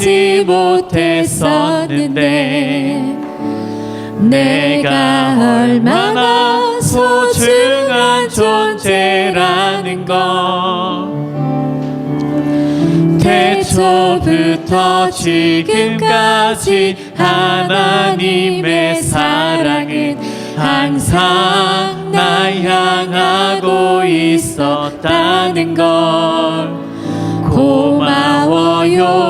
깨닫지 못했었는데 내가 얼마나 소중한 존재라는 것. 태초부터 지금까지 하나님의 사랑은 항상 날 향하고 있었다는 걸 고마워요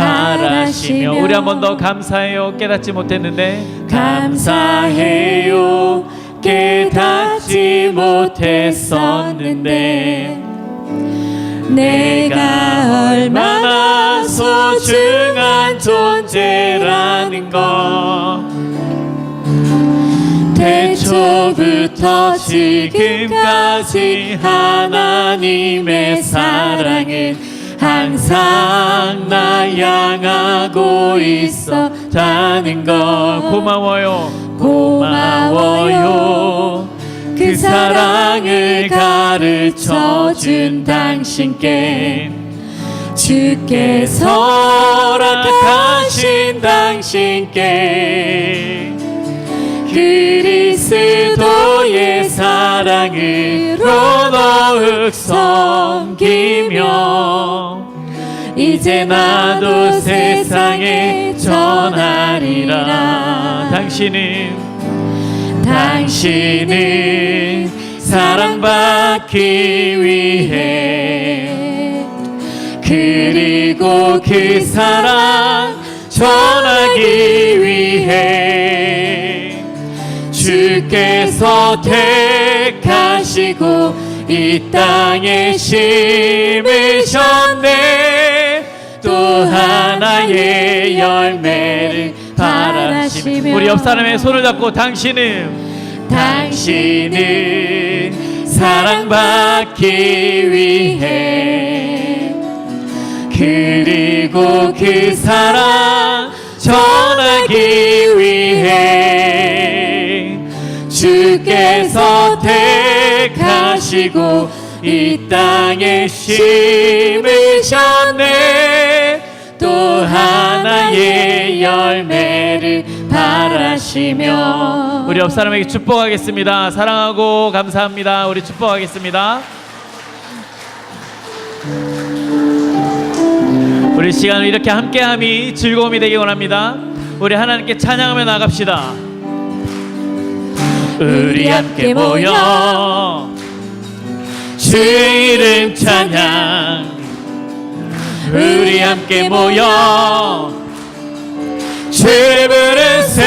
바라시며 우리 한 번 더 감사해요. 깨닫지 못했는데. 감사해요. 깨닫지 못했었는데. 내가 얼마나 소중한 존재라는 것. 태초부터 지금까지 하나님의 사랑은 항상 나 향하고 있었다는 것 고마워요. 고마워요. 그 사랑을 가르쳐 준 당신께 주께서 허락하신 당신께 그리스도의 사랑으로 더욱 섬기며 이제 나도 세상에 전하리라. 당신은 당신은 사랑받기 위해 그리고 그 사랑 전하기 위해 주께서 택하시고 이 땅에 심으셨네. 또 하나의 열매를 바라시며 우리 옆 사람의 손을 잡고 당신은 당신은 사랑받기 위해 그리고 그 사랑 전하기 위해 주께서 택 하시고 이 땅에 심으셨네. 또 하나의 열매를 바라시며. 우리 옆 사람에게 축복하겠습니다. 사랑하고 감사합니다. 우리 축복하겠습니다. 우리 시간을 이렇게 함께함이 즐거움이 되기 원합니다. 우리 하나님께 찬양하며 나갑시다. 우리 함께 모여 주 이름 찬양. 우리 함께 모여. 주를 부르세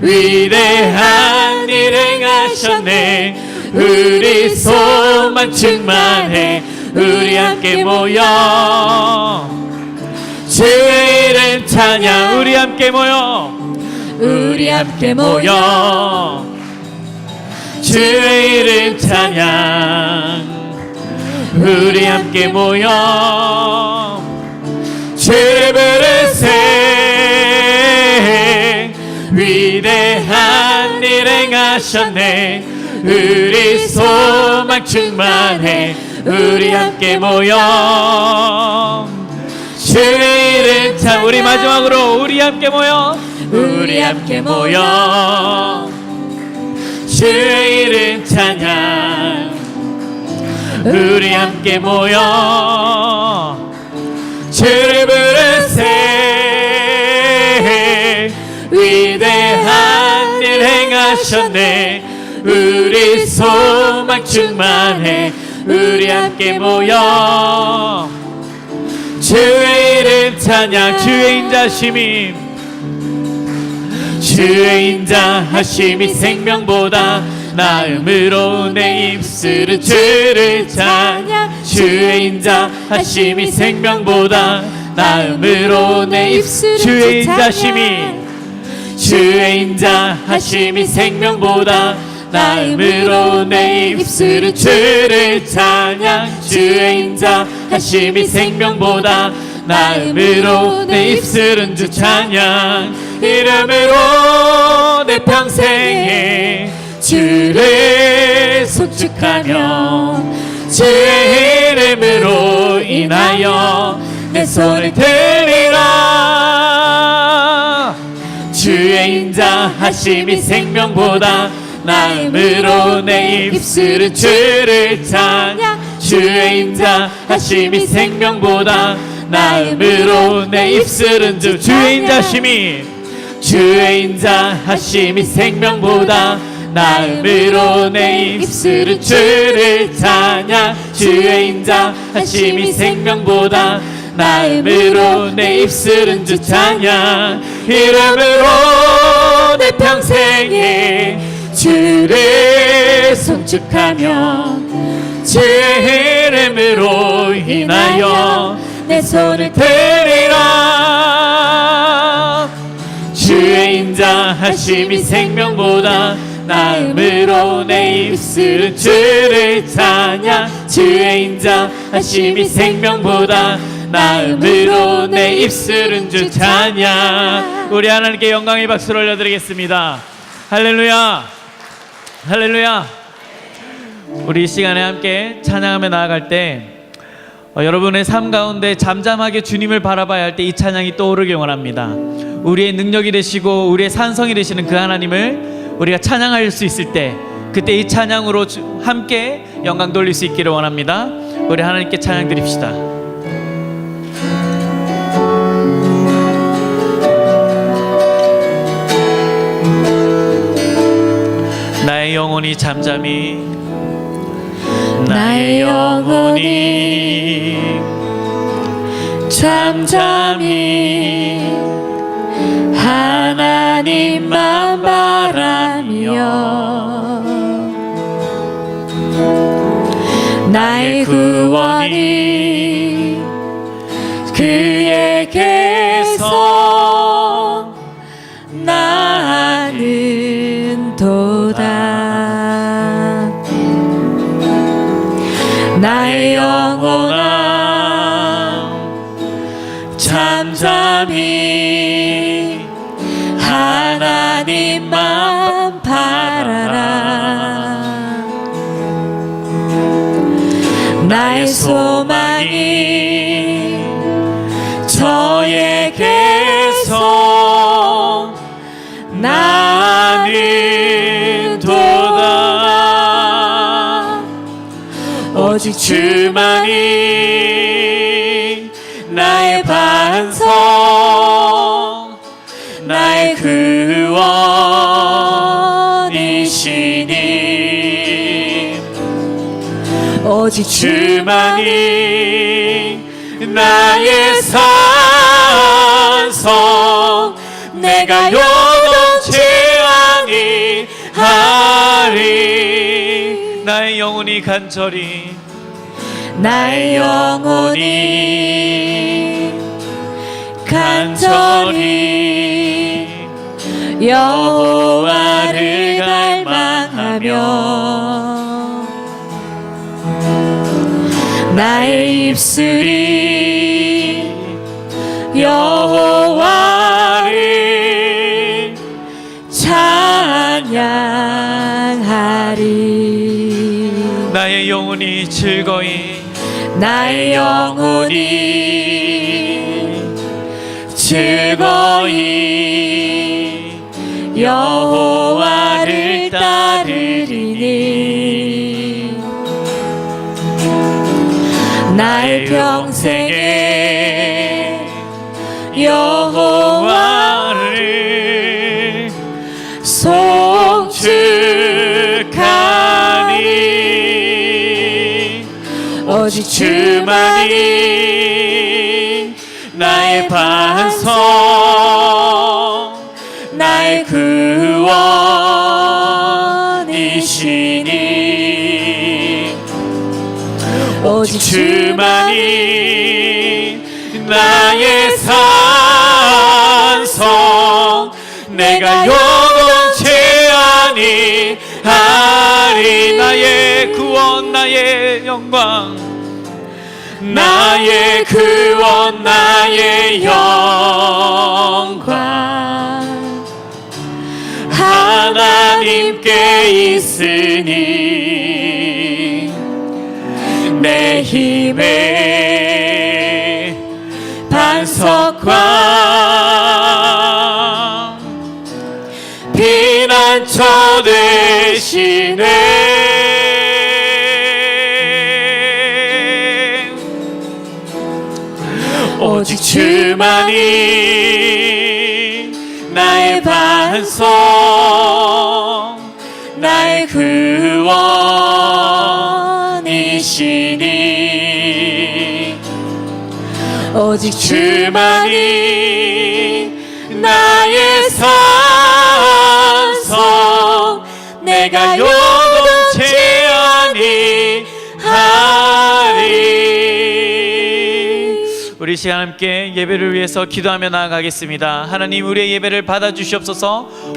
위대한 일 행하셨네. 우리 소망 충만해. 우리 함께 모여. 주 이름 찬양. 우리 함께 모여. 우리 함께 모여 주 이름 찬양. 우리 함께 모여. 주를 부르세 위대한 일 행하셨네. 우리 소망 충만해. 우리 함께 모여. 주의 이름 찬 우리 마지막으로 우리 함께 모여. 우리 함께 모여 주의 이름 찬양. 우리 함께 모여 주를 부르세 위대한 일 행하셨네. 우리 소망 충만해. 우리 함께 모여 주의 이름 찬양. 주의 인자심이 주의 인자하심이 생명보다 나음으로 내 입술은 주를 찬양. 주의 인자하심이 생명보다 나음으로 내 입술 주의 인자심이. 주의 인자하심이 생명보다 나음으로 내 입술은 주를 찬양. 주의 인자하심이 생명보다 나음으로 내 입술은 주 찬양 이름으로 내 평생에 주를 송축하며 주의 이름으로 인하여 내 손을 들리라. 주의 인자하심이 생명보다 나음으로 내 입술은 주를 찬양. 주의 인자하심이 생명보다 나음으로 내 입술은 주 주의 인자심이 주의 인자 하심이 생명보다 나음으로 내 입술은 주를 찬양. 주의 인자 하심이 생명보다 나음으로 내 입술은 주 찬양. 이름으로 내 평생에 주를 송축하며 주의 이름으로 인하여 내 손을 들 하심이 생명보다 나음으로 내 입술은 주를 찬양. 주의 인자 하심이 생명보다 나음으로 내 입술은 주 찬양. 우리 하나님께 영광의 박수를 올려드리겠습니다. 할렐루야. 할렐루야. 우리 이 시간에 함께 찬양하며 나아갈 때 어, 여러분의 삶 가운데 잠잠하게 주님을 바라봐야 할 때 이 찬양이 떠오르길 원합니다. 우리의 능력이 되시고 우리의 산성이 되시는 그 하나님을 우리가 찬양할 수 있을 때 그때 이 찬양으로 주- 함께 영광 돌릴 수 있기를 원합니다. 우리 하나님께 찬양 드립시다. 나의 영혼이 잠잠히 나의 영혼이 잠잠히 하나님만 바라며 나의 구원이 그에게서 나는 도다. 나의 영 소망이 저에게서 나는 도다. 오직 주만이 나의 반 오직 주만이 나의 산성 내가 요동치 아니하리. 나의 영혼이 간절히 나의 영혼이 간절히 여호와를 갈망하며 나의 입술이 여호와를 찬양하리. 나의 영혼이 즐거이 나의 영혼이 즐거이 여호와를 나의 평생에 여호와를 송축하니 오직 주만이 나의 반석 오직 주만이 나의 산성. 내가 영원치 아니 하리. 나의 구원 나의 영광. 나의 구원 나의 영광. 하나님께 있으니 난처 되시네 오직 주만이 나의 반성 나의 구원이시니. 오직 주만이 나의 산 우리 시간 함께 예배를 위해서 기도하며 나아가겠습니다. 하나님 우리의 예배를 받아 주시옵소서